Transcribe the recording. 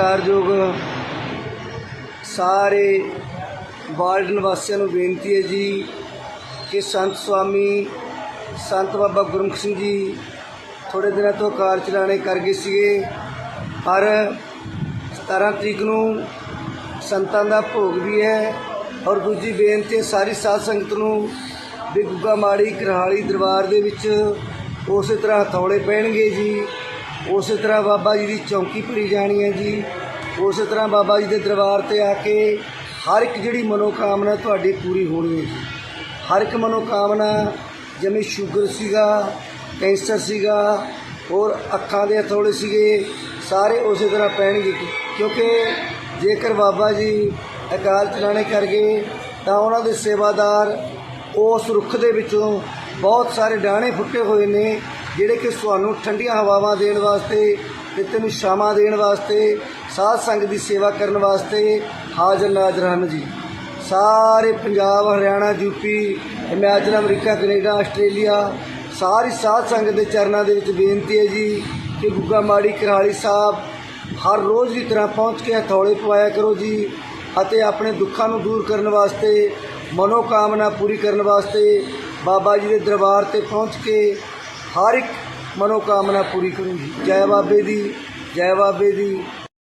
ਸਤਿਕਾਰਯੋਗ ਸਾਰੇ ਵਾਰਡ ਨਿਵਾਸੀਆਂ ਨੂੰ ਬੇਨਤੀ ਹੈ ਜੀ ਕਿ ਸੰਤ ਸਵਾਮੀ, ਸੰਤ ਬਾਬਾ ਗੁਰਮੁਖ ਸਿੰਘ ਜੀ ਥੋੜੇ ਦਿਨਾਂ ਤੋਂ ਕਾਰ ਚਲਾਣੇ ਕਰ ਗਏ ਸੀਗੇ। ਪਰ 17 ਤਰੀਕ ਨੂੰ ਸੰਤਾਂ ਦਾ ਭੋਗ ਵੀ ਹੈ ਔਰ ਦੂਜੀ ਬੇਨਤੀ ਹੈ ਸਾਰੀ ਸਾਧ ਸੰਗਤ ਨੂੰ ਵੀ ਗੁੱਗਾ ਮਾੜੀ ਕਰਹਾਲੀ ਦਰਬਾਰ ਦੇ ਵਿੱਚ ਉਸੇ ਤਰ੍ਹਾਂ ਹਥੌੜੇ ਪੈਣਗੇ ਜੀ। ਉਸੇ ਤਰ੍ਹਾਂ ਬਾਬਾ ਜੀ ਦੀ ਚੌਂਕੀ ਭਰੀ ਜਾਣੀ ਹੈ ਜੀ। ਉਸੇ ਤਰ੍ਹਾਂ ਬਾਬਾ ਜੀ ਦੇ ਦਰਬਾਰ ਤੇ ਆ ਕੇ ਹਰ ਇੱਕ ਜਿਹੜੀ ਮਨੋਕਾਮਨਾ ਤੁਹਾਡੀ ਪੂਰੀ ਹੋਣੀ ਹੈ ਜੀ। ਹਰ ਇੱਕ ਮਨੋਕਾਮਨਾ, ਜਿਵੇਂ ਸ਼ੂਗਰ ਸੀਗਾ, ਕੈਂਸਰ ਸੀਗਾ, ਹੋਰ ਅੱਖਾਂ ਦੇ ਹਥੌੜੇ ਸੀਗੇ, ਸਾਰੇ ਉਸੇ ਤਰ੍ਹਾਂ ਪੈਣਗੇ ਕਿਉਂਕਿ ਜੇਕਰ ਬਾਬਾ ਜੀ ਅਕਾਲ ਚਲਾਣੇ ਕਰ ਗਏ, ਤਾਂ ਉਹਨਾਂ ਦੇ ਸੇਵਾਦਾਰ ਉਸ ਰੁੱਖ ਦੇ ਵਿੱਚੋਂ ਬਹੁਤ ਸਾਰੇ ਡਾਣੇ ਫੁੱਟੇ ਹੋਏ ਨੇ। ਜਿਹੜੇ ਕਿ ਤੁਹਾਨੂੰ ਠੰਡੀਆਂ ਹਵਾਵਾਂ ਦੇਣ ਵਾਸਤੇ ਤੇ ਤੈਨੂੰ ਛਾਵਾਂ ਦੇਣ ਵਾਸਤੇ, ਸਾਧ ਸੰਗ ਦੀ ਸੇਵਾ ਕਰਨ ਵਾਸਤੇ ਹਾਜ਼ਰ ਨਾਜ਼ਰ ਹਨ ਜੀ। ਸਾਰੇ Punjab, Haryana UP Himachal America, Canada, Australia ਸਾਰੀ ਸਾਧ ਸੰਗਤ ਦੇ ਚਰਨਾਂ ਦੇ ਵਿੱਚ ਬੇਨਤੀ ਹੈ ਜੀ ਕਿ ਗੁੱਗਾ ਮਾੜੀ ਕਰਹਾਲੀ ਸਾਹਿਬ ਹਰ ਰੋਜ਼ ਦੀ ਤਰ੍ਹਾਂ ਪਹੁੰਚ ਕੇ ਹਥੌਲੇ ਪਵਾਇਆ ਕਰੋ ਜੀ ਅਤੇ ਆਪਣੇ ਦੁੱਖਾਂ ਨੂੰ ਦੂਰ ਕਰਨ ਵਾਸਤੇ, ਮਨੋਕਾਮਨਾ ਪੂਰੀ ਕਰਨ ਵਾਸਤੇ ਬਾਬਾ ਜੀ ਦੇ ਦਰਬਾਰ ਤੇ ਪਹੁੰਚ ਕੇ ਹਰ ਇੱਕ ਮਨੋਕਾਮਨਾ ਪੂਰੀ ਕਰੂੰਗੀ। ਜੈ ਬਾਬੇ ਦੀ ਜੈ ਬਾਬੇ ਦੀ।